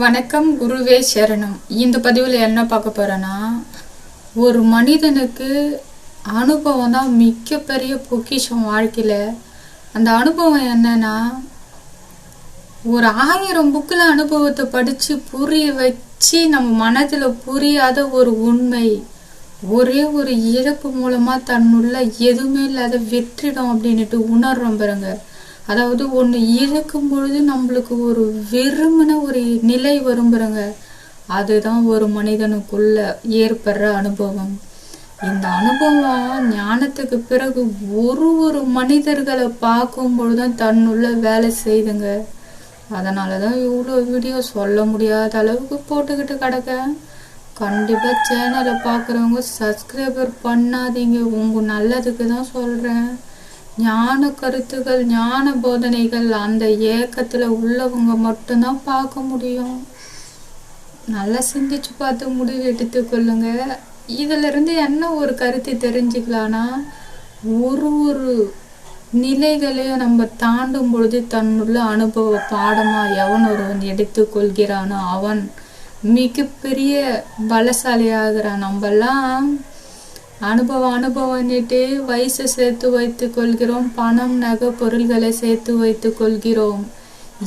வணக்கம் குருவே சரணம். இந்த பதிவில் என்ன பார்க்க போறேன்னா ஒரு மனிதனுக்கு அனுபவம் தான் மிகப்பெரிய பொக்கிஷம் வாழ்க்கையில். அந்த அனுபவம் என்னன்னா ஒரு ஆயிரம் புக்கில் அனுபவத்தை படித்து புரிய வச்சு நம்ம மனதில் புரியாத ஒரு உண்மை ஒரே ஒரு இழப்பு மூலமாக தன்னுள்ள எதுவுமே இல்லாத வெற்றிடம் அப்படின்ட்டு உணர்றோம் பாருங்கள் அதாவது ஒன்று இழக்கும் பொழுது நம்மளுக்கு ஒரு வெறுமன ஒரு நிலை வரும் பாருங்க. அதுதான் ஒரு மனிதனுக்குள்ள ஏற்படுற அனுபவம். இந்த அனுபவம் ஞானத்துக்கு பிறகு ஒரு ஒரு மனிதர்களை பார்க்கும் பொழுதுதான் தன்னுள்ள வேலை செய்துங்க. அதனால தான் இவ்வளோ வீடியோ சொல்ல முடியாத அளவுக்கு போட்டுக்கிட்டு கிடக்க. கண்டிப்பாக சேனலை பார்க்குறவங்க சப்ஸ்கிரைபர் பண்ணாதீங்க. உங்கள் நல்லதுக்கு தான் சொல்கிறேன் ஞான கருத்துகள் ஞான போதனைகள் அந்த ஏக்கத்தில் உள்ளவங்க மட்டும்தான் பார்க்க முடியும். நல்லா சிந்திச்சு பார்த்து முடிவு எடுத்துக்கொள்ளுங்க இதிலிருந்து என்ன ஒரு கருத்து தெரிஞ்சுக்கலாம்னா ஒரு ஒரு நிலைகளையும் நம்ம தாண்டும் பொழுது தன்னுள்ள அனுபவ பாடமாக எவன் ஒருவன் எடுத்துக்கொள்கிறானோ அவன் மிகப்பெரிய பலசாலியாகிறான். நம்மெல்லாம் அனுபவம் அனுபவம்னுட்டு வயசை சேர்த்து வைத்து கொள்கிறோம். பணம் நகை பொருள்களை சேர்த்து வைத்து கொள்கிறோம்.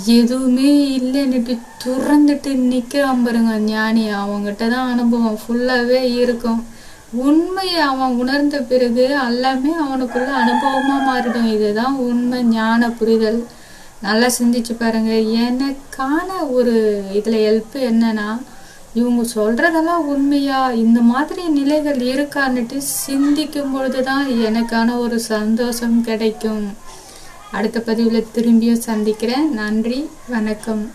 எதுவுமே இல்லைன்னுட்டு துறந்துட்டு நிற்கிறான் பாருங்க ஞானி. அவங்ககிட்ட தான் அனுபவம் ஃபுல்லாகவே இருக்கும். உண்மையை அவன் உணர்ந்த பிறகு எல்லாமே அவனுக்குள்ள அனுபவமாக மாறிடும். இதுதான் உண்மை ஞான புரிதல். நல்லா சிந்திச்சு பாருங்க. எனக்கான ஒரு இதில் ஹெல்ப் என்னன்னா இவங்க சொல்றதெல்லாம் உண்மையா? இந்த மாதிரி நிலைகள் இருக்கான்னுட்டு சிந்திக்கும் பொழுதுதான் எனக்கான ஒரு சந்தோஷம் கிடைக்கும். அடுத்த பதிவில் திரும்பியும் சந்திக்கிறேன். நன்றி. வணக்கம்.